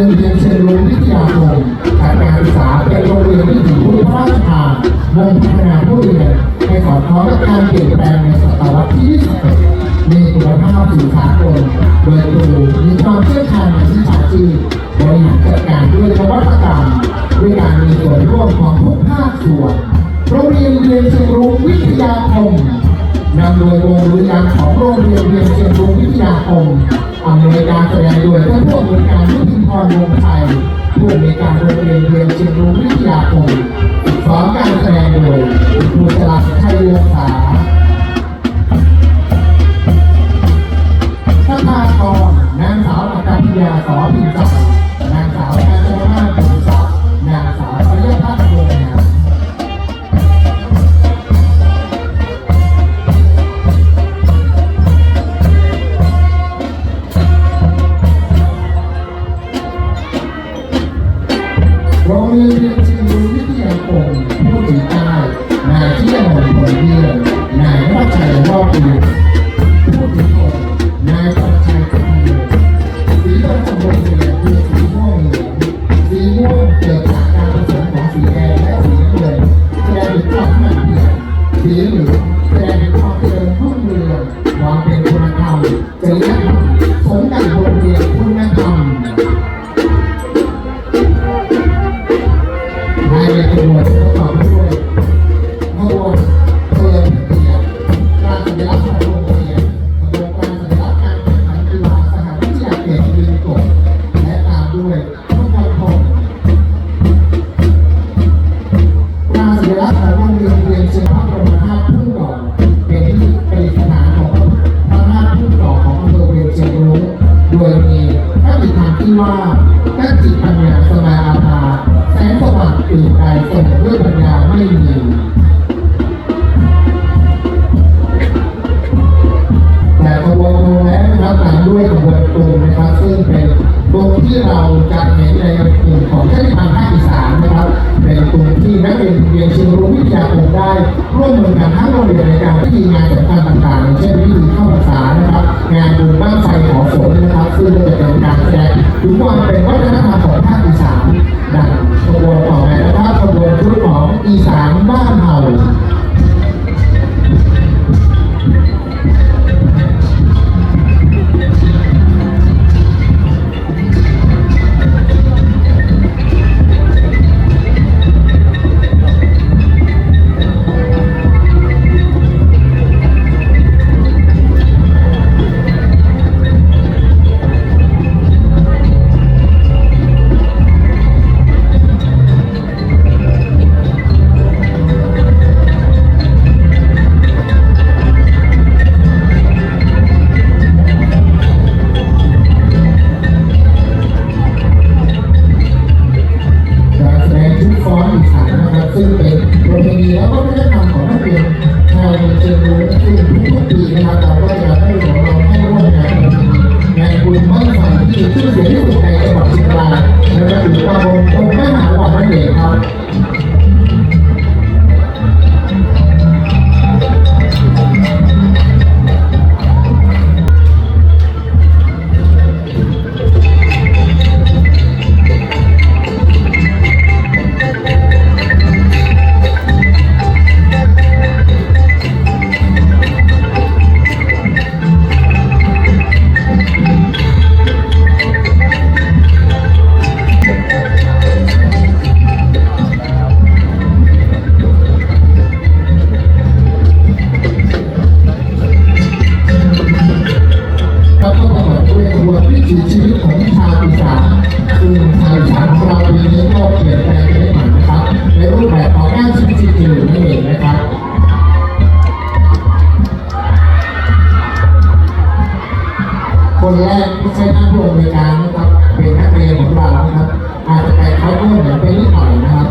ยนเรียนเชิงรุ้งวิทยาคมจัดการศึกษาเป็นโรงเรียนที่ถือผู้พระราชทานมุ่งพัฒนาผู้เรียนให้สอดคล้องกับการเปลี่ยนแปลงในศตวรรษที่21มีคุณภาพสื่อสารนโดยครูมีความเชี่ยวชาญในวิชาชีพบริหารจัดการด้วยนวัตกรรมด้วยการมีส่วนร่วมของทุกภาคส่วนโรงเรียนเรียนเชิงรุ้งวิทยาคมนำโดยโรงเรียนของโรงเรียนเรียนเชิงรุ้งวิทยาคม อำนวยการแสดงโดยท่านผู้อำนวยการยุพินพรวงศ์ไทยผู้อำนวยการโรงเรียนเรียนเชียงรุ้งวิทยาคมสอนการแสดงโดยครูสลักชัยวงศา โรงเรียนเชิงพระบรมธาตุทุ่งดอกเป็นที่ประดิษฐานของพระธาตุทุ่งดอกของอำเภอเวียงเชียงรุ้งโดยมีพระบิดาที่ว่าตั้งจิตปัญญาสมาอาภาแสงสว่างตื่นใจสมด้วยปัญญาไม่มีแต่ขบวนโรงแล้วนะครับตามด้วยขบวนตูนนะครับซึ่งเป็นตูนที่เราจะเห็นในกลุ่ม องอีสานบ้าน ฟ้อนอีสานนะครับซึ่งเป็นประเพณีและวัฒนธรรมของนักเรียนชาวเชียงรุ้งซึ่ทุกปีนะครับเราก็จะให้ของเราให้ร่วมงานประเพณีงานบุญบ้างไฟที่มีชื่อเสียง ชีวิตของชาวอีสานซึ่งชาวอีสานของเราปีนี้ก็เปลี่ยนแปลงไปหม่นะครับในรูปแบบของงานชีวิตจริงๆนั่นเองนะครับคนแรกไม่ใช่ท่าผู้อำนวยการนะครับเป็นนักเรียนของเรานะครับอาจจะแต่เขาก็เหมือนไปนิดหน่อยนะครับ